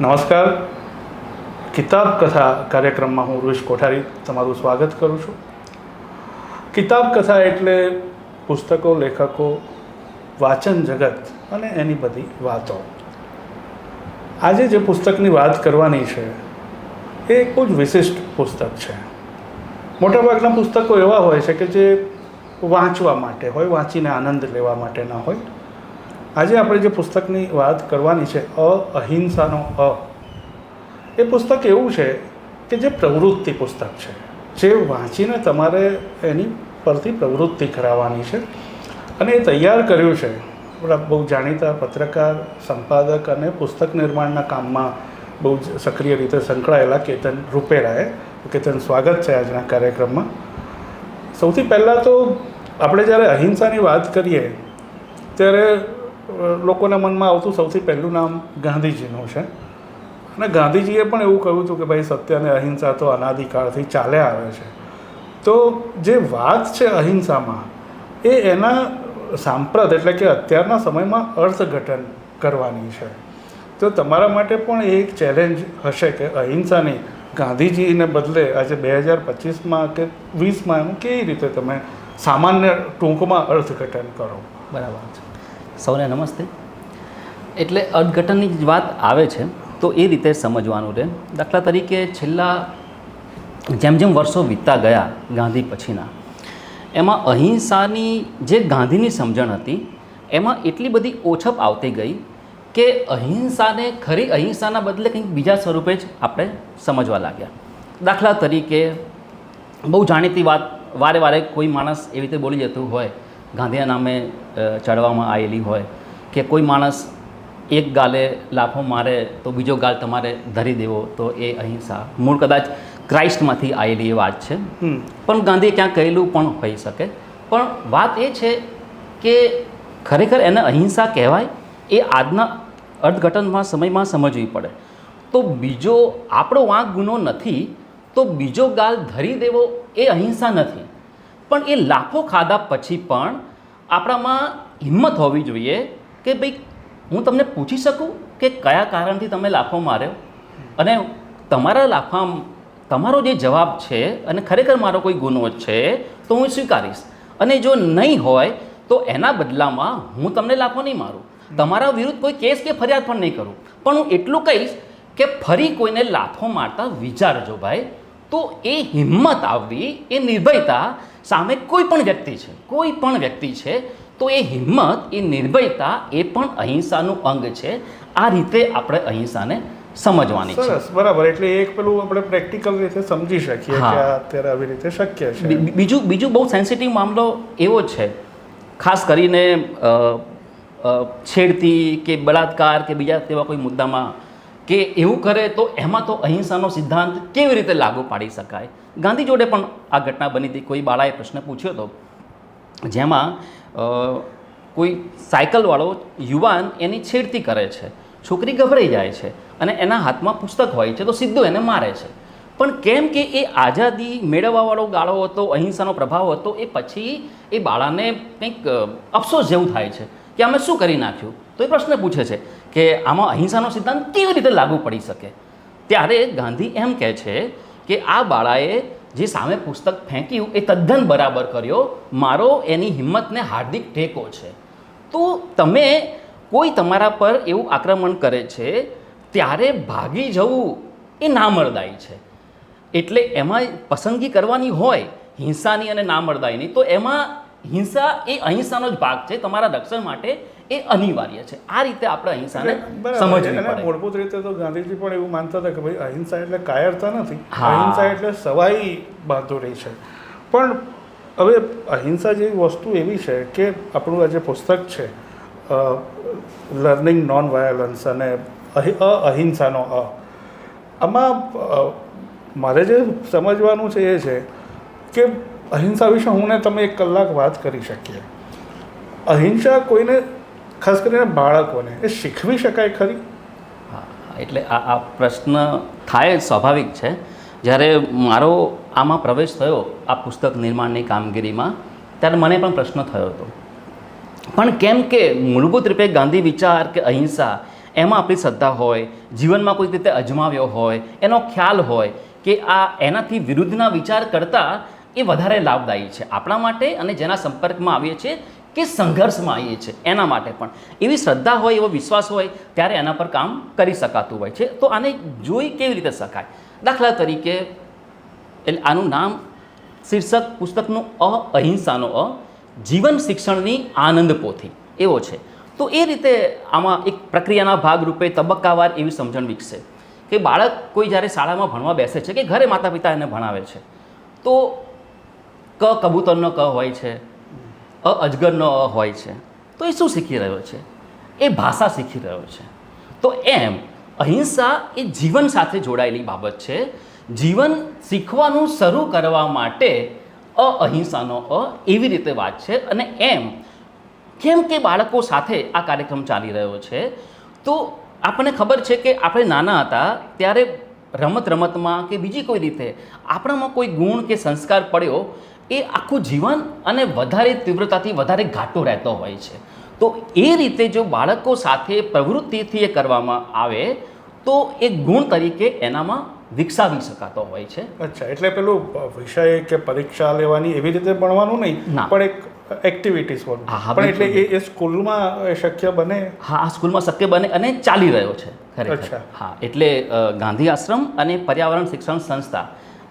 નમસ્કાર. કિતાબ કથા કાર્યક્રમમાં હું રૂશ કોઠારી તમારું સ્વાગત કરું છું. કિતાબ કથા એટલે પુસ્તકો, લેખકો, વાચન જગત અને એની બધી વાતો. આજે જે પુસ્તકની વાત કરવાની છે, એ એક બહુ જ વિશિષ્ટ પુસ્તક છે. મોટાભાગના પુસ્તકો એવા હોય છે કે જે વાંચવા માટે હોય, વાંચીને આનંદ લેવા માટેના હોય આજે આપણે જે પુસ્તકની વાત કરવાની છે, અ અહિંસાનો અ, એ પુસ્તક એવું છે કે જે પ્રવૃત્તિ પુસ્તક છે. જે વાંચીને તમારે એની પરથી પ્રવૃત્તિ કરાવવાની છે. અને એ તૈયાર કર્યું છે. બહુ જાણીતા પત્રકાર, સંપાદક અને પુસ્તક નિર્માણના કામમાં બહુ જ સક્રિય રીતે સંકળાયેલા કેતન રૂપેરાએ. કેતન, સ્વાગત છે આજના કાર્યક્રમમાં. સૌથી પહેલાં તો આપણે જ્યારે અહિંસાની વાત કરીએ, ત્યારે લોકોના મનમાં આવતું સૌથી પહેલું નામ ગાંધીજીનું છે. અને ગાંધીજીએ પણ એવું કહ્યું હતું કે ભાઈ સત્ય અને અહિંસા તો અનાદિકાળથી ચાલ્યા આવે છે. તો જે વાત છે અહિંસામાં, એ એના સાંપ્રત એટલે કે અત્યારના સમયમાં અર્થઘટન કરવાની છે. તો તમારા માટે પણ એ એક ચેલેન્જ હશે કે અહિંસાની ગાંધીજીને બદલે આજે બે હજાર પચીસમાં કે વીસમાં એનું કેવી રીતે તમે સામાન્ય ટૂંકમાં અર્થઘટન કરો? બરાબર છે. સૌને નમસ્તે. એટલે અર્થઘટનની જ વાત આવે છે, તો એ રીતે સમજવાનું રહે દાખલા તરીકે છેલ્લા જેમ જેમ વર્ષો વીતતા ગયા ગાંધી પછીના, એમાં અહિંસાની જે ગાંધીની સમજણ હતી, એમાં એટલી બધી ઓછપ આવતી ગઈ કે અહિંસાને, ખરી અહિંસાના બદલે કંઈક બીજા સ્વરૂપે જ આપણે સમજવા લાગ્યા. દાખલા તરીકે બહુ જાણીતી વાત, વારે વારે કોઈ માણસ એવી રીતે બોલી જતું હોય, ગાંધીના નામે ચડવામાં આવેલી હોય કે કોઈ માણસ એક ગાલે લાફો મારે તો બીજો ગાલ તમારે ધરી દેવો તો એ અહિંસા. મૂળ કદાચ ક્રાઇસ્ટમાંથી આવેલી એ વાત છે. પણ ગાંધીએ ક્યાં કહેલું પણ હોઈ શકે. પણ વાત એ છે કે ખરેખર એને અહિંસા કહેવાય એ આજના અર્થઘટનમાં સમયમાં સમજવી પડે. તો બીજો આપણો વાંક ગુનો નથી તો બીજો ગાલ ધરી દેવો એ અહિંસા નથી. પણ એ લાખો ખાધા પછી પણ આપણામાં હિંમત હોવી જોઈએ કે ભાઈ હું તમને પૂછી શકું કે કયા કારણથી તમે લાફો માર્યો? અને તમારા લાફા તમારો જે જવાબ છે અને ખરેખર મારો કોઈ ગુનો છે તો હું સ્વીકારીશ. અને જો નહીં હોય, તો એના બદલામાં હું તમને લાફો નહીં મારું. તમારા વિરુદ્ધ કોઈ કેસ કે ફરિયાદ પણ નહીં કરું. પણ હું એટલું કહીશ કે ફરી કોઈને લાફો મારતા વિચારજો ભાઈ. તો એ હિંમત આવવી એ નિર્ભયતા સામે કોઈ પણ વ્યક્તિ છે કોઈ પણ વ્યક્તિ છે તો એ હિંમત એ નિર્ભયતા એ પણ અહિંસાનું અંગ છે. આ રીતે આપણે અહિંસાને સમજવાની છે. સરસ બરાબર. એટલે એક પેલું આપણે પ્રેક્ટિકલ રીતે સમજી શકીએ કે અત્યારે આવી રીતે શક્ય છે. બીજું બીજું બહુ સેન્સિટિવ મામલો એવો છે. ખાસ કરીને છેડતી કે બળાત્કાર કે બીજા તેવા કોઈ મુદ્દામાં કે એવું કરે તો એમાં તો અહિંસાનો સિદ્ધાંત કેવી રીતે લાગુ પાડી શકાય? ગાંધી જોડે પણ આ ઘટના બની હતી. કોઈ બાળાએ પ્રશ્ન પૂછ્યો હતો, જેમાં કોઈ સાયકલવાળો યુવાન એની છેડતી કરે છે, છોકરી ગભરાઈ જાય છે અને એના હાથમાં પુસ્તક હોય છે તો સીધો એને મારે છે. પણ કેમ કે એ આઝાદી મેળવવાવાળો ગાળો હતો, અહિંસાનો પ્રભાવ હતો, એ પછી એ બાળાને કંઈક અફસોસ જેવું થાય છે કે અમે શું કરી નાખ્યું? તો એ પ્રશ્ન પૂછે છે કે આમાં અહિંસાનો સિદ્ધાંત કેવી રીતે લાગુ પડી શકે? ત્યારે ગાંધી એમ કહે છે કે આ બાળાએ જે સામે પુસ્તક ફેંક્યું એ તદ્દન બરાબર કર્યો. મારો એની હિંમતને હાર્દિક ટેકો છે. તો તમે કોઈ તમારા પર એવું આક્રમણ કરે છે, ત્યારે ભાગી જવું એ નામરદાઈ છે. એટલે એમાં પસંદગી કરવાની હોય હિંસાની અને નામરદાઈની, તો એમાં હિંસા એ અહિંસાનો જ ભાગ છે. તમારા રક્ષણ માટે એ અનિવાર્ય છે. આ રીતે આપણે અહિંસાને. સમજવી પડે. મૂળભૂત રીતે તો ગાંધીજી પણ એવું માનતા હતા કે ભાઈ અહિંસા એટલે કાયરતા નથી અહિંસા એટલે સવાઈ બહાદુરી છે. પણ હવે અહિંસા જેવી વસ્તુ એવી છે કે આપણું આ જે પુસ્તક છે લર્નિંગ નોન વાયોલન્સ અને અહિંસાનો અ આમાં મારે જે સમજવાનું છે એ છે કે અહિંસા વિશે હું ને તમે એક કલાક વાત કરી શકીએ. અહિંસા કોઈને ખાસ કરીને બાળકોને. એ શીખવી શકાય ખરી? હા, એટલે આ આ પ્રશ્ન થાય સ્વાભાવિક છે. જ્યારે મારો આમાં પ્રવેશ થયો આ પુસ્તક નિર્માણની કામગીરીમાં, ત્યારે મને પણ પ્રશ્ન થયો હતો. પણ કેમ કે મૂળભૂત રૂપે ગાંધી વિચાર કે અહિંસા, એમાં આપણી શ્રદ્ધા હોય, જીવનમાં કોઈક રીતે અજમાવ્યો હોય, એનો ખ્યાલ હોય કે આ એનાથી વિરુદ્ધના વિચાર કરતાં એ વધારે લાભદાયી છે. આપણા માટે અને જેના સંપર્કમાં આવીએ છીએ કે સંઘર્ષમાં આવીએ છીએ, એના માટે પણ. એવી શ્રદ્ધા હોય, એવો વિશ્વાસ હોય, ત્યારે એના પર કામ કરી શકાતું હોય છે. તો આને જોઈ કેવી રીતે શકાય? દાખલા તરીકે, એટલે આનું નામ શીર્ષક પુસ્તકનું અ, અહિંસાનો અ, જીવન શિક્ષણની આનંદ પોથી, એવો છે. તો એ રીતે આમાં એક પ્રક્રિયાના ભાગરૂપે તબક્કાવાર એવી સમજણ વિકસે કે બાળક કોઈ જ્યારે શાળામાં ભણવા બેસે છે કે ઘરે માતા પિતા એને ભણાવે છે, તો ક કબૂતરનો ક હોય છે અ અજગરનો અ હોય છે. તો એ શું શીખી રહ્યો છે? એ ભાષા શીખી રહ્યો છે. તો એમ, અહિંસા એ જીવન સાથે જોડાયેલી બાબત છે. જીવન શીખવાનું શરૂ કરવા માટે અ અહિંસાનો અ એવી રીતે વાત છે. અને એમ, કેમ કે બાળકો સાથે આ કાર્યક્રમ ચાલી રહ્યો છે? તો આપણને ખબર છે કે આપણે નાના હતા ત્યારે રમત રમતમાં કે બીજી કોઈ રીતે આપણામાં કોઈ ગુણ કે સંસ્કાર પડ્યો એ આખું જીવન અને વધારે તીવ્રતાથી વધારે ઘાટો રહેતો હોય છે. તો એ રીતે જો બાળકો સાથે પ્રવૃત્તિથી એ કરવામાં આવે તો એ ગુણ તરીકે એનામાં વિકસાવી શકાતો હોય છે. અચ્છા એટલે પેલું વિષય કે પરીક્ષા લેવાની એવી રીતે ભણવાનું નહીં. પણ એક એક્ટિવિટીઝ પણ એટલે એ એ સ્કૂલમાં શક્ય બને? હા આ સ્કૂલમાં શક્ય બને અને ચાલી રહ્યો છે ખરેખર. અચ્છા. હા એટલે ગાંધી આશ્રમ અને પર્યાવરણ શિક્ષણ સંસ્થા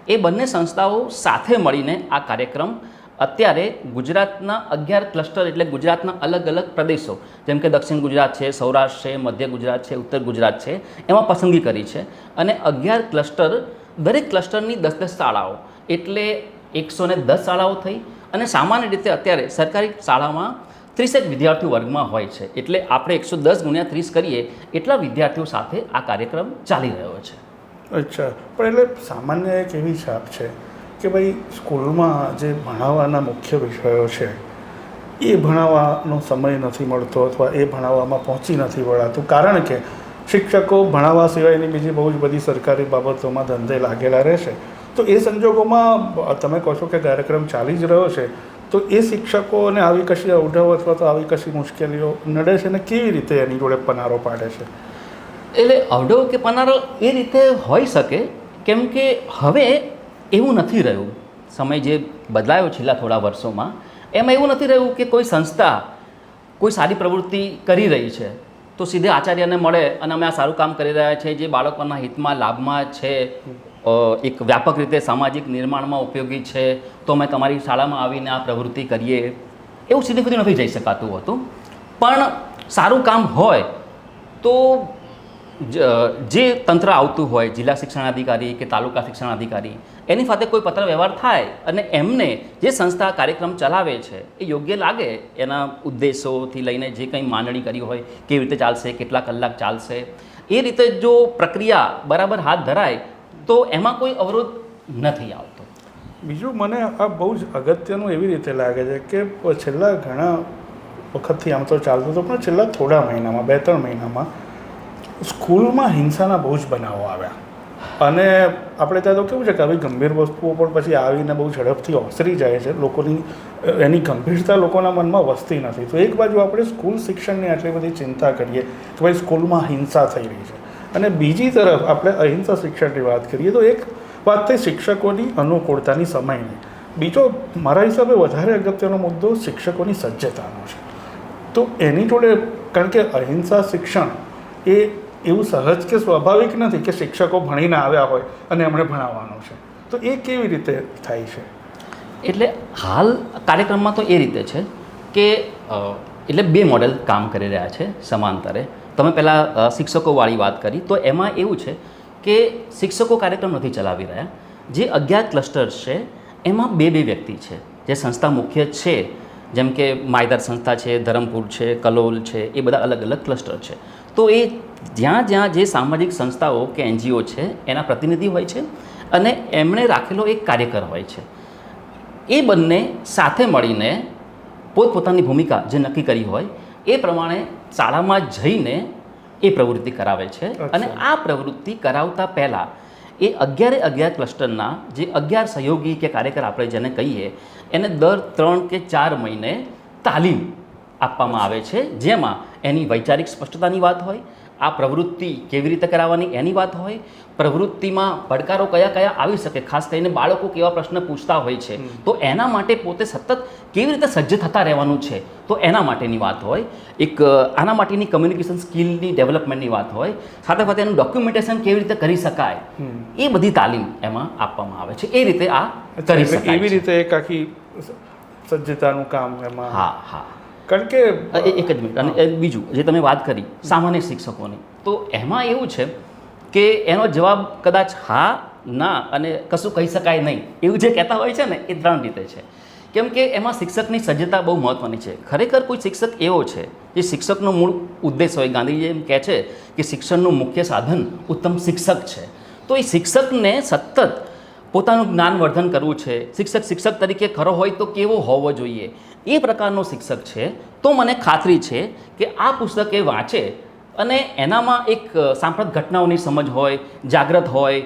એ બંને સંસ્થાઓ સાથે મળીને આ કાર્યક્રમ અત્યારે ગુજરાતના અગિયાર ક્લસ્ટર એટલે ગુજરાતના અલગ અલગ પ્રદેશો, જેમ કે દક્ષિણ ગુજરાત છે, સૌરાષ્ટ્ર છે, મધ્ય ગુજરાત છે, ઉત્તર ગુજરાત છે, એમાં પસંદગી કરી છે. અને અગિયાર ક્લસ્ટર, દરેક ક્લસ્ટરની દસ દસ શાળાઓ, એટલે એકસો ને દસ શાળાઓ થઈ અને સામાન્ય રીતે અત્યારે સરકારી શાળામાં ત્રીસેક વિદ્યાર્થીઓ વર્ગમાં હોય છે. એટલે આપણે એકસો દસ ગુણ્યા ત્રીસ કરીએ, એટલા વિદ્યાર્થીઓ સાથે આ કાર્યક્રમ ચાલી રહ્યો છે. અચ્છા. પણ એટલે સામાન્ય એક એવી છાપ છે કે ભાઈ સ્કૂલમાં જે ભણાવવાના મુખ્ય વિષયો છે, એ ભણાવવાનો સમય નથી મળતો અથવા એ ભણાવવામાં પહોંચી નથી વળાતું. કારણ કે શિક્ષકો ભણાવવા સિવાયની બીજી બહુ જ બધી સરકારી બાબતોમાં ધંધે લાગેલા રહેશે. તો એ સંજોગોમાં તમે કહો છો કે કાર્યક્રમ ચાલી જ રહ્યો છે, તો એ શિક્ષકોને આવી કશી અવઢવ અથવા તો આવી કશી મુશ્કેલીઓ નડે છે ને કેવી રીતે એની જોડે પનારો પાડે છે? એટલે અવડો કે પનારો એ રીતે હોઈ શકે, કેમ કે હવે એવું નથી રહ્યું. સમય જે બદલાયો છેલ્લા થોડા વર્ષોમાં, એમાં એવું નથી રહ્યું કે કોઈ સંસ્થા કોઈ સારી પ્રવૃત્તિ કરી રહી છે. તો સીધે આચાર્યને મળે અને અમે આ સારું કામ કરી રહ્યા છીએ જે બાળકોના હિતમાં, લાભમાં છે એક વ્યાપક રીતે સામાજિક નિર્માણમાં ઉપયોગી છે, તો અમે તમારી શાળામાં આવીને આ પ્રવૃત્તિ કરીએ. એવું સીધે સુધી નથી જઈ શકાતું હતું. પણ સારું કામ હોય તો જ- તંત્ર આવતું હોય, જિલ્લા શિક્ષણાધિકારી કે તાલુકા શિક્ષણાધિકારી, એની સાથે કોઈ પત્ર વ્યવહાર થાય અને એમને જે સંસ્થા કાર્યક્રમ ચલાવે છે, એ યોગ્ય લાગે? એના ઉદ્દેશોથી લઈને જે કંઈ માંડણી કરી હોય, કેવી રીતે ચાલશે, કેટલા કલાક ચાલશે? એ રીતે જો પ્રક્રિયા બરાબર હાથ ધરાય, તો એમાં કોઈ અવરોધ નથી આવતો. બીજું મને આ બહુ જ અગત્યનું એવી રીતે લાગે છે કે છેલ્લા ઘણા વખતથી આમ તો ચાલતું હતું પણ છેલ્લા થોડા મહિનામાં, બે ત્રણ મહિનામાં સ્કૂલમાં હિંસાના બહુ જ બનાવો આવ્યા. અને આપણે ત્યાં તો કેવું છે કે આવી ગંભીર વસ્તુઓ પણ પછી આવીને બહુ ઝડપથી ઓસરી જાય છે. લોકોની એની ગંભીરતા લોકોના મનમાં વસતી નથી. તો એક બાજુ આપણે સ્કૂલ શિક્ષણની આટલી બધી ચિંતા કરીએ કે ભાઈ સ્કૂલમાં હિંસા થઈ રહી છે. અને બીજી તરફ આપણે અહિંસા શિક્ષણની વાત કરીએ તો એક વાત થઈ શિક્ષકોની અનુકૂળતાની સમયની. બીજો, મારા હિસાબે વધારે અગત્યનો મુદ્દો શિક્ષકોની સજ્જતાનો છે. તો એની જોડે, કારણ કે અહિંસા શિક્ષણ એ એવું સહજ કે સ્વાભાવિક નથી કે શિક્ષકો ભણીને આવ્યા હોય અને એમણે ભણાવવાનું છે? તો એ કેવી રીતે થાય છે? એટલે હાલ કાર્યક્રમમાં તો એ રીતે છે કે એટલે બે મોડેલ કામ કરી રહ્યા છે સમાંતરે. તમે પહેલાં શિક્ષકોવાળી વાત કરી, તો એમાં એવું છે કે શિક્ષકો કાર્યક્રમ નથી ચલાવી રહ્યા. જે અગિયાર ક્લસ્ટર્સ છે, એમાં બે બે વ્યક્તિ છે. જે સંસ્થા મુખ્ય છે, જેમ કે માયદાર સંસ્થા છે, ધરમપુર છે, કલોલ છે, એ બધા અલગ અલગ ક્લસ્ટર છે. તો એ જ્યાં જ્યાં જે સામાજિક સંસ્થાઓ કે એનજીઓ છે એના પ્રતિનિધિ હોય છે અને એમણે રાખેલો એક કાર્યકર હોય છે. એ બંને સાથે મળીને પોતપોતાની ભૂમિકા જે નક્કી કરી હોય એ પ્રમાણે શાળામાં જઈને એ પ્રવૃત્તિ કરાવે છે અને આ પ્રવૃત્તિ કરાવતા પહેલાં એ અગિયારે અગિયાર ક્લસ્ટરના જે અગિયાર સહયોગી કે કાર્યકર આપણે જેને કહીએ એને દર ત્રણ કે ચાર મહિને તાલીમ આપવામાં આવે છે. જેમાં એની વૈચારિક સ્પષ્ટતાની વાત હોય આ પ્રવૃત્તિ કેવી રીતે કરાવવાની એની વાત હોય પ્રવૃત્તિમાં પડકારો કયા કયા આવી શકે ખાસ કરીને બાળકો કેવા પ્રશ્ન પૂછતા હોય છે. તો એના માટે પોતે સતત કેવી રીતે સજ્જ થતા રહેવાનું છે તો એના માટેની વાત હોય. એક આના માટેની કમ્યુનિકેશન સ્કિલની ડેવલપમેન્ટની વાત હોય. સાથે સાથે એનું ડોક્યુમેન્ટેશન કેવી રીતે કરી શકાય એ બધી તાલીમ એમાં આપવામાં આવે છે. એ રીતે આ કરી શકાય એવી રીતે એક આખી સજ્જતાનું કામ એમાં હા હા. કારણ કે એક જ મિનિટ. અને બીજું, જે તમે વાત કરી, સામાન્ય શિક્ષકોની. તો એમાં એવું છે કે એનો જવાબ કદાચ હા, ના અને કશું કહી શકાય નહીં. એવું જે કહેતા હોય છે ને, એ ત્રણ રીતે છે. કેમ કે એમાં શિક્ષકની સજ્જતા બહુ મહત્ત્વની છે. ખરેખર કોઈ શિક્ષક એવો છે જે શિક્ષકનો મૂળ ઉદ્દેશ હોય. ગાંધીજી એમ કહે છે કે શિક્ષણનું મુખ્ય સાધન ઉત્તમ શિક્ષક છે. તો એ શિક્ષકને સતત પોતાનું જ્ઞાનવર્ધન કરવું છે. શિક્ષક શિક્ષક તરીકે ખરો હોય તો કેવો હોવો જોઈએ? એ પ્રકારનો શિક્ષક છે. તો મને ખાતરી છે કે આ પુસ્તક એ વાંચે અને એનામાં એક સાંપ્રત ઘટનાઓની સમજ હોય, જાગ્રત હોય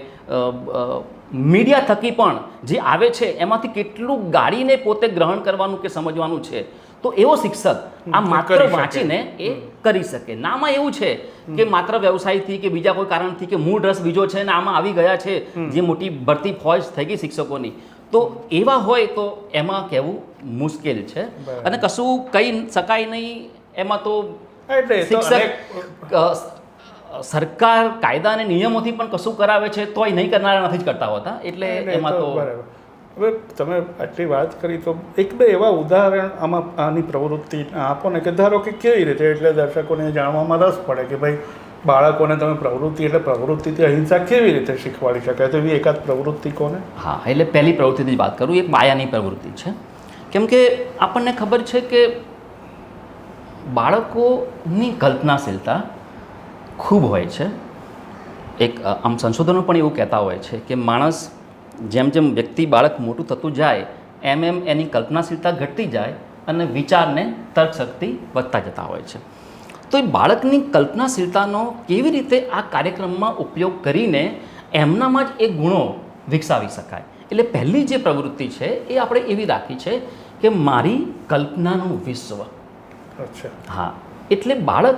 મીડિયા થકી પણ જે આવે છે, એમાંથી કેટલું ગાળીને પોતે ગ્રહણ કરવાનું કે સમજવાનું છે? તો એવો શિક્ષક આ માત્ર વાંચીને એ કરી શકે. નામાં એવું છે કે માત્ર વ્યવસાયથી કે બીજા કોઈ કારણથી કે મૂળ રસ બીજો છે ને આમાં આવી ગયા છે જે મોટી ભરતી ફોજ થઈ ગઈ શિક્ષકોની. તો એવા હોય તો એમાં કહેવું મુશ્કેલ છે. અને કશું કહી શકાય નહીં એમાં તો શિક્ષક સરકાર કાયદા અને નિયમોથી પણ કશું કરાવે છે તોય નહીં કરનારા નથી જ કરતા હોતા. એટલે એમાં તો હવે તમે આટલી વાત કરી તો એક બે એવા ઉદાહરણ આમાં આની પ્રવૃત્તિ આપો ને કે ધારો કે કેવી રીતે એટલે દર્શકોને જાણવામાં રસ પડે કે ભાઈ બાળકોને તમે પ્રવૃત્તિ એટલે પ્રવૃત્તિથી અહિંસા કેવી રીતે શીખવાડી શકાય? તો એવી એકાદ પ્રવૃત્તિ કોને? હા, એટલે પહેલી પ્રવૃત્તિની વાત કરું, એક માયાની પ્રવૃત્તિ છે. કેમ કે આપણને ખબર છે કે બાળકોની કલ્પનાશીલતા ખૂબ હોય છે. એક આમ સંશોધનો પણ એવું કહેતા હોય છે કે માણસ જેમ જેમ વ્યક્તિ બાળક મોટું થતું જાય એમ એમ એની કલ્પનાશીલતા ઘટતી જાય અને વિચારને તર્કશક્તિ વધતા જતા હોય છે. તો એ બાળકની કલ્પનાશીલતાનો કેવી રીતે આ કાર્યક્રમમાં ઉપયોગ કરીને એમનામાં જ એ ગુણો વિકસાવી શકાય? એટલે પહેલી જે પ્રવૃત્તિ છે એ આપણે એવી રાખી છે કે મારી કલ્પનાનું વિશ્વ. અચ્છા. હા એટલે બાળક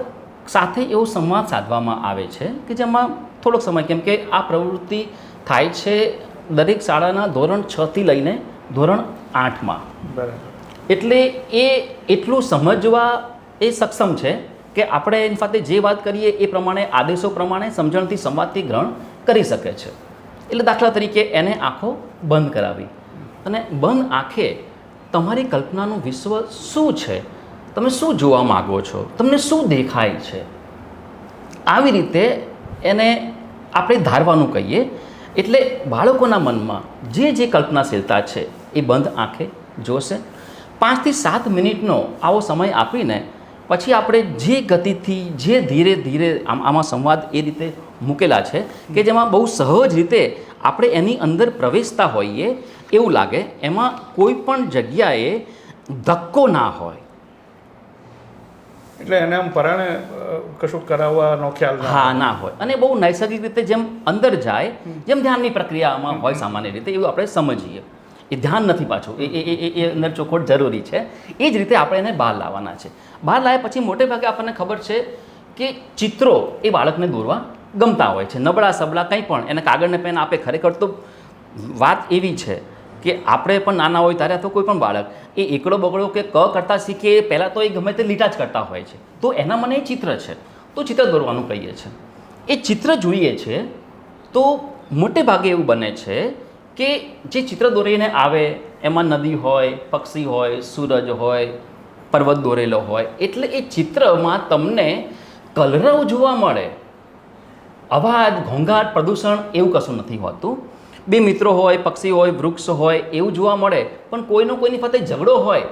સાથે એવો સંવાદ સાધવામાં આવે છે કે જેમાં થોડોક સમય કેમ કે આ પ્રવૃત્તિ થાય છે દરેક શાળાના ધોરણ છથી લઈને ધોરણ આઠમાં. બરાબર. એટલે એ એટલું સમજવા એ સક્ષમ છે કે આપણે એની સાથે જે વાત કરીએ એ પ્રમાણે આદેશો પ્રમાણે સમજણથી સંવાદથી ગ્રહણ કરી શકે છે. એટલે દાખલા તરીકે એને આંખો બંધ કરાવી. અને બંધ આંખે તમારી કલ્પનાનું વિશ્વ શું છે? તમે શું જોવા માગો છો? તમને શું દેખાય છે? આવી રીતે એને આપણે ધારવાનું કહીએ એટલે બાળકોના મનમાં જે જે કલ્પનાશીલતા છે એ બંધ આંખે જોશે. પાંચથી સાત મિનિટનો આવો સમય આપીને પછી આપણે જે ગતિથી, જે ધીરે ધીરે આમ આમાં સંવાદ એ રીતે મૂકેલા છે કે જેમાં બહુ સહજ રીતે આપણે એની અંદર પ્રવેશતા હોઈએ એવું લાગે. એમાં કોઈ પણ જગ્યાએ ધક્કો ના હોય. એટલે એને આમ પરાણે કશું કરાવવાનો ખ્યાલ હા ના હોય. અને બહુ નૈસર્ગિક રીતે જેમ અંદર જાય જેમ ધ્યાનની પ્રક્રિયામાં હોય સામાન્ય રીતે એવું આપણે સમજીએ. એ ધ્યાન નથી પાછું. એ એ એ- અંદર ચોખવટ જરૂરી છે. એ જ રીતે આપણે એને બહાર લાવવાના છે. બહાર લાવ્યા પછી મોટે ભાગે આપણને ખબર છે કે ચિત્રો એ બાળકને દોરવા ગમતા હોય છે. નબળા સબળા કંઈ પણ. એને કાગળને પેન આપે. ખરેખર તો વાત એવી છે કે આપણે પણ નાના હોય ત્યારે તો કોઈ પણ બાળક, એ એકડો બગડો કે ક કરતાં શીખે એ પહેલાં તો એ ગમે તે લીટા જ કરતા હોય છે. તો એના મને એ ચિત્ર છે. તો ચિત્ર દોરવાનું કહીએ છીએ એ ચિત્ર જોઈએ છે તો મોટે ભાગે એવું બને છે કે જે ચિત્ર દોરીને આવે, એમાં નદી હોય, પક્ષી હોય, સૂરજ હોય, પર્વત દોરેલો હોય, એટલે એ ચિત્રમાં તમને કલરવ જોવા મળે. અવાજ, ઘોંઘાટ, પ્રદૂષણ એવું કશું નથી હોતું. બે મિત્રો હોય પક્ષી હોય વૃક્ષ હોય એવું જોવા મળે પણ કોઈનો કોઈની ફતે ઝઘડો હોય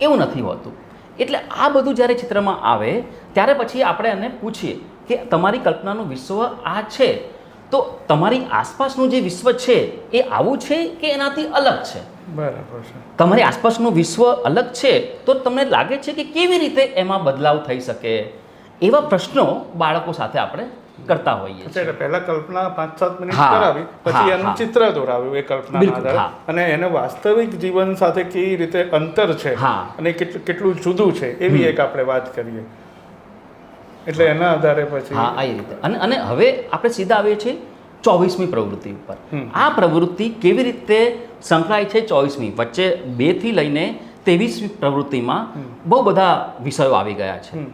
એવું નથી હોતું. એટલે આ બધું જ્યારે ચિત્રમાં આવે ત્યારે પછી આપણે એને પૂછીએ કે તમારી કલ્પનાનું વિશ્વ આ છે? તો તમારી આસપાસનું જે વિશ્વ છે એ આવું છે કે એનાથી અલગ છે? બરાબર છે. તમારી આસપાસનું વિશ્વ અલગ છે તો તમને લાગે છે કે કેવી રીતે એમાં બદલાવ થઈ શકે? એવા પ્રશ્નો બાળકો સાથે આપણે કરતા હોઈએ એટલે પહેલા કલ્પના પાંચ સાત મિનિટ કરાવી પછી એનું ચિત્ર દોરાવ્યું એ કલ્પના આધારે. અને એને વાસ્તવિક જીવન સાથે કેવી રીતે અંતર છે અને કેટલું જુદું છે એવી એક આપણે વાત કરીએ. એટલે એના આધારે પછી હા આ રીતે. અને અને હવે આપણે સીધા આવીએ છીએ ચોવીસમી પ્રવૃત્તિ ઉપર. આ પ્રવૃત્તિ કેવી રીતે સંકળાય છે ચોવીસમી? વચ્ચે બેથી લઈને ત્રેવીસમી પ્રવૃત્તિમાં બહુ બધા વિષયો આવી ગયા છે.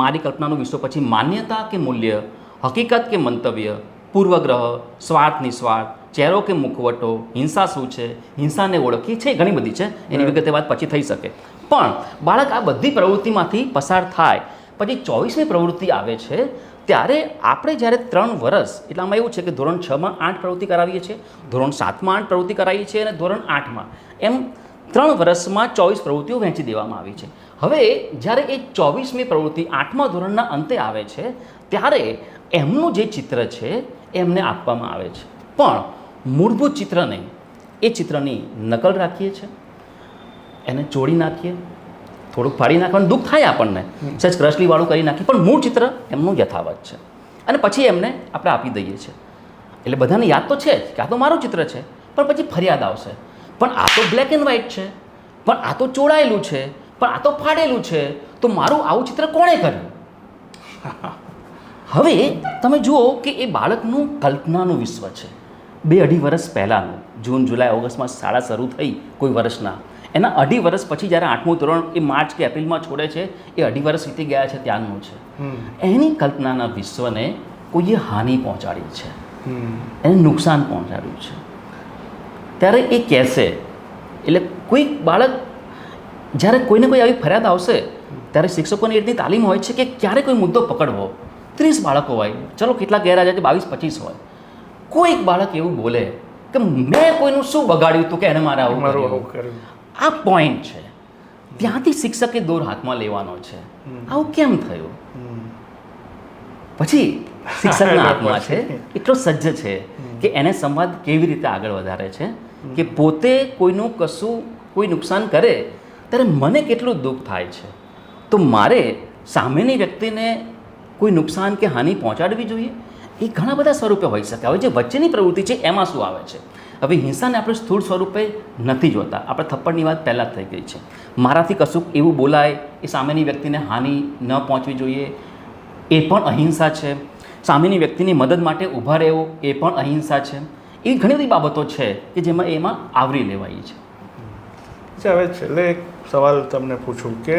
મારી કલ્પનાનું વિશ્વ પછી માન્યતા કે મૂલ્ય? હકીકત કે મંતવ્ય પૂર્વગ્રહ સ્વાર્થ નિસ્વાર્થ ચહેરો કે મુખવટો હિંસા શું છે હિંસાને ઓળખી છે ઘણી બધી છે. એની વિગતે વાત પછી થઈ શકે. પણ બાળક આ બધી પ્રવૃત્તિમાંથી પસાર થાય પછી ચોવીસમી પ્રવૃત્તિ આવે છે ત્યારે આપણે જ્યારે ત્રણ વર્ષ એટલામાં એવું છે કે ધોરણ છમાં આઠ પ્રવૃત્તિ કરાવીએ છીએ ધોરણ સાતમાં આઠ પ્રવૃત્તિ કરાવીએ છીએ અને ધોરણ આઠમાં. એમ ત્રણ વર્ષમાં ચોવીસ પ્રવૃત્તિઓ વહેંચી દેવામાં આવી છે. હવે જ્યારે એ ચોવીસમી પ્રવૃત્તિ આઠમા ધોરણના અંતે આવે છે ત્યારે એમનું જે ચિત્ર છે એ એમને આપવામાં આવે છે. પણ મૂળભૂત ચિત્ર નહીં એ ચિત્રની નકલ રાખીએ છીએ એને જોડી નાખીએ થોડુંક ફાડી નાખવાનું દુઃખ થાય આપણને. સહેજ ક્રશલીવાળું કરી નાખીએ પણ મૂળ ચિત્ર એમનું યથાવત છે. અને પછી એમને આપણે આપી દઈએ છીએ. એટલે બધાને યાદ તો છે જ કે આ તો મારું ચિત્ર છે પણ પછી ફરિયાદ આવશે. પણ આ તો બ્લેક એન્ડ વ્હાઇટ છે. પણ આ તો ચોડાયેલું છે. પણ આ તો ફાડેલું છે. તો મારું આવું ચિત્ર કોણે કર્યું? હવે તમે જુઓ કે એ બાળકનું કલ્પનાનું વિશ્વ છે. બે અઢી વર્ષ પહેલાંનું જૂન જુલાઈ ઓગસ્ટમાં શાળા શરૂ થઈ કોઈ વર્ષના એના અઢી વર્ષ પછી જ્યારે આઠમું ધોરણ એ માર્ચ કે એપ્રિલમાં છોડે છે એ અઢી વર્ષ વીતી ગયા છે ત્યારનું છે. એની કલ્પનાના વિશ્વને કોઈએ હાનિ પહોંચાડી છે. એને નુકસાન પહોંચાડ્યું છે. ત્યારે એ કહેશે. એટલે કોઈક બાળક જ્યારે કોઈને કોઈ આવી ફરિયાદ આવશે ત્યારે શિક્ષકોની એટલી તાલીમ હોય છે કે ક્યારે કોઈ મુદ્દો પકડવો. ત્રીસ બાળકો હોય ચલો કેટલા ગેરહાજર છે બાવીસ પચીસ હોય. કોઈક બાળક એવું બોલે કે મેં કોઈનું શું બગાડ્યું હતું કે એને મારે આવું કર્યું. આ પોઈન્ટ છે. ત્યાંથી શિક્ષકે દોર હાથમાં લેવાનો છે. આવું કેમ થયું? પછી શિક્ષકના હાથમાં છે એટલો સજ્જ છે કે એને સંવાદ કેવી રીતે આગળ વધારે છે? કે પોતે કોઈનું કશું કોઈ નુકસાન કરે, ત્યારે મને કેટલું દુઃખ થાય છે? તો મારે સામેની વ્યક્તિને કોઈ નુકસાન કે હાનિ પહોંચાડવી જોઈએ? એ ઘણા બધા સ્વરૂપે હોઈ શકે. હવે જે વચ્ચેની પ્રવૃત્તિ છે, એમાં શું આવે છે? હવે હિંસાને આપણે સ્થૂળ સ્વરૂપે નથી જોતા. આપણે થપ્પડની વાત પહેલાં થઈ ગઈ છે. મારાથી કશુંક એવું બોલાય એ સામેની વ્યક્તિને હાનિ ન પહોંચવી જોઈએ, એ પણ અહિંસા છે. સામેની વ્યક્તિની મદદ માટે ઊભા રહેવું એ પણ અહિંસા છે. એવી ઘણી બધી બાબતો છે કે જેમાં એમાં આવરી લેવાય છે. હવે છેલ્લે એક સવાલ તમને પૂછું કે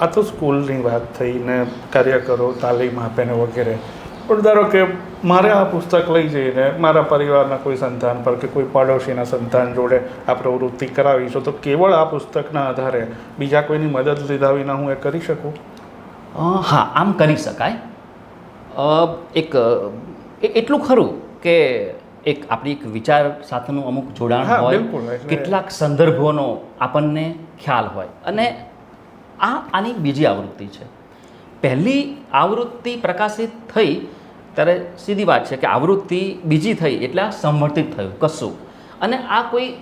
આ તો સ્કૂલની વાત થઈને કાર્યકરો તાલીમ આપે ને વગેરે. પણ ધારો કે મારે આ પુસ્તક લઈ જઈને મારા પરિવારના કોઈ સંતાન પર કે કોઈ પડોશીના સંતાન જોડે આ પ્રવૃત્તિ કરાવીશું તો કેવળ આ પુસ્તકના આધારે બીજા કોઈની મદદ લીધા વિના હું એ કરી શકું? હા આમ કરી શકાય. એક એટલું ખરું કે એક આપણી એક વિચાર સાથેનું અમુક જોડાણ હોય કેટલાક સંદર્ભોનો આપણને ખ્યાલ હોય. અને આ આની બીજી આવૃત્તિ છે. પહેલી આવૃત્તિ પ્રકાશિત થઈ ત્યારે સીધી વાત છે કે આવૃત્તિ બીજી થઈ એટલે આ સંવર્ધિત થયું કશું. અને આ કોઈ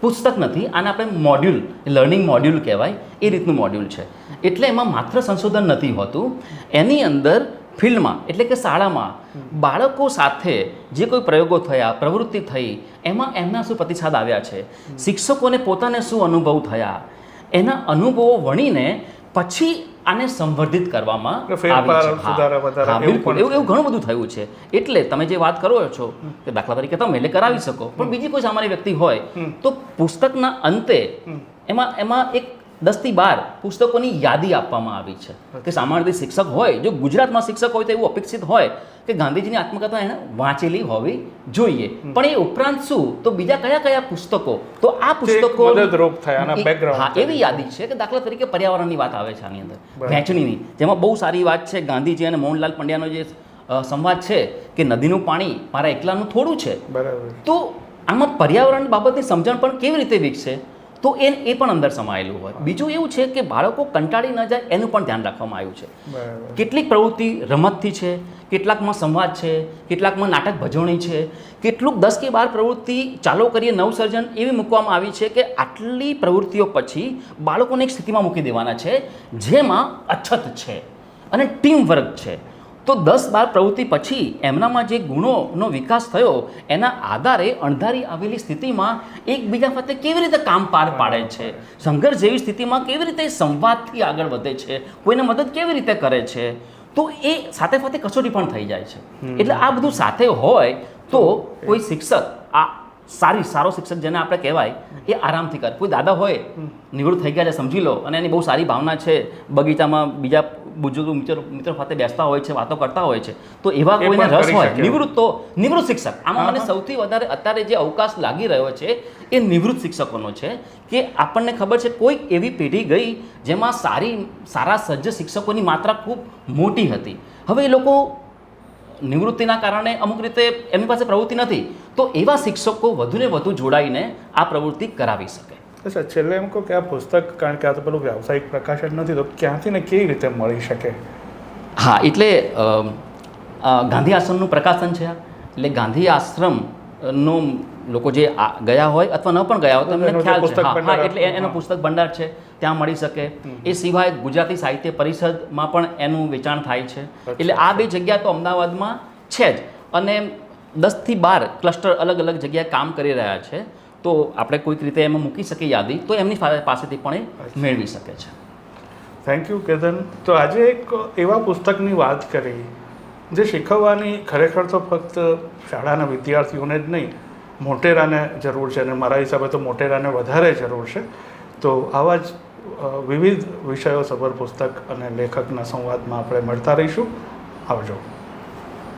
પુસ્તક નથી આને આપણે મોડ્યુલ લર્નિંગ મોડ્યુલ કહેવાય એ રીતનું મોડ્યુલ છે. એટલે એમાં માત્ર સંશોધન નથી હોતું. એની અંદર ફિલ્ડમાં એટલે કે શાળામાં બાળકો સાથે જે કોઈ પ્રયોગો થયા પ્રવૃત્તિ થઈ એમાં એમના શું પ્રતિસાદ આવ્યા છે? શિક્ષકોને પોતાને શું અનુભવ થયા? એના અનુભવો વણીને પછી આને સંવર્ધિત કરવામાં એવું ઘણું બધું થયું છે. એટલે તમે જે વાત કરો છો કે દાખલા તરીકે તમે એટલે કરાવી શકો પણ બીજી કોઈ સામાન્ય વ્યક્તિ હોય તો પુસ્તકના અંતે એમાં એમાં એક દસથી બાર પુસ્તકોની યાદી આપવામાં આવી છે. કે સામાન્ય રીતે શિક્ષક હોય જો ગુજરાતમાં શિક્ષક હોય તો એવું અપેક્ષિત હોય કે ગાંધીજીની આત્મકથા એને વાંચેલી હોવી જોઈએ. પણ એ ઉપરાંત શું? તો બીજા કયા કયા પુસ્તકો? તો આ પુસ્તકો હા એવી યાદી છે કે દાખલા તરીકે પર્યાવરણની વાત આવે છે આની અંદર. વહેંચણીની. જેમાં બહુ સારી વાત છે ગાંધીજી અને મોહનલાલ પંડ્યાનો જે સંવાદ છે કે નદીનું પાણી મારા એકલાનું થોડું છે. બરાબર. તો આમાં પર્યાવરણ બાબતની સમજણ પણ કેવી રીતે વિકસે? તો એ એ પણ અંદર સમાયેલું હોય. બીજું એવું છે કે બાળકો કંટાળી ન જાય એનું પણ ધ્યાન રાખવામાં આવ્યું છે. કેટલીક પ્રવૃત્તિ રમતથી છે કેટલાકમાં સંવાદ છે કેટલાકમાં નાટક ભજવણી છે કેટલુંક દસ કે બાર પ્રવૃત્તિ ચાલો કરીએ નવસર્જન એવી મૂકવામાં આવી છે કે આટલી પ્રવૃત્તિઓ પછી બાળકોને એક સ્થિતિમાં મૂકી દેવાના છે જેમાં અછત છે અને ટીમ વર્ક છે. તો દસ બાર પ્રવૃત્તિ પછી એમનામાં જે ગુણોનો વિકાસ થયો એના આધારે અણધારી આવેલી સ્થિતિમાં એકબીજા સાથે કેવી રીતે કામ પાર પાડે છે? સંઘર્ષ જેવી સ્થિતિમાં કેવી રીતે સંવાદથી આગળ વધે છે? કોઈને મદદ કેવી રીતે કરે છે? તો એ સાથે સાથે કસોટી પણ થઈ જાય છે. એટલે આ બધું સાથે હોય તો કોઈ શિક્ષક આ સારી સારો શિક્ષક જેને આપણે કહેવાય એ આરામથી કર. કોઈ દાદા હોય નિવૃત્ત થઈ ગયા છે સમજી લો અને એની બહુ સારી ભાવના છે બગીચામાં બીજા બુજુર્ગ મિત્રો મિત્રો સાથે બેસતા હોય છે વાતો કરતા હોય છે તો એવા કોઈને રસ હોય. નિવૃત્ત તો નિવૃત્ત શિક્ષક. આમાં મને સૌથી વધારે અત્યારે જે અવકાશ લાગી રહ્યો છે એ નિવૃત્ત શિક્ષકોનો છે કે આપણને ખબર છે કોઈક એવી પેઢી ગઈ જેમાં સારી સારા સજ્જ શિક્ષકોની માત્રા ખૂબ મોટી હતી. હવે એ લોકો નિવૃત્તિના કારણે અમુક રીતે એમની પાસે પ્રવૃત્તિ નથી. તો એવા શિક્ષકો વધુને વધુ જોડાઈને આ પ્રવૃત્તિ કરાવી શકે. અચ્છા છેલ્લે એમ કહો કે આ પુસ્તક કારણ કે આ તો પેલું વ્યાવસાયિક પ્રકાશન નથી તો ક્યાંથી ને કેવી રીતે મળી શકે? હા એટલે ગાંધી આશ્રમનું પ્રકાશન છે એટલે ગાંધી આશ્રમ નો લોકો જે ગયા હોય અથવા ન પણ ગયા હોય તો એમને ખ્યાલ છે. પુસ્તક હા એટલે એનો પુસ્તક ભંડાર છે ત્યાં મળી શકે. એ સિવાય ગુજરાતી સાહિત્ય પરિષદમાં પણ એનું વેચાણ થાય છે. એટલે આ બે જગ્યા તો અમદાવાદમાં છે જ. અને દસથી બાર ક્લસ્ટર અલગ અલગ જગ્યાએ કામ કરી રહ્યા છે તો આપણે કોઈક રીતે એમાં મૂકી શકીએ યાદી તો એમની પાસેથી પણ એ મેળવી શકે છે. Thank you Ketan. તો આજે એક એવા પુસ્તકની વાત કરી જે શીખવવાની ખરેખર તો ફક્ત શાળાના વિદ્યાર્થીઓને જ નહીં મોટેરાને જરૂર છે અને મારા હિસાબે તો મોટેરાને વધારે જરૂર છે. તો આવા જ વિવિધ વિષયો સભર પુસ્તક અને લેખકના સંવાદમાં આપણે મળતા રહીશું. આવજો.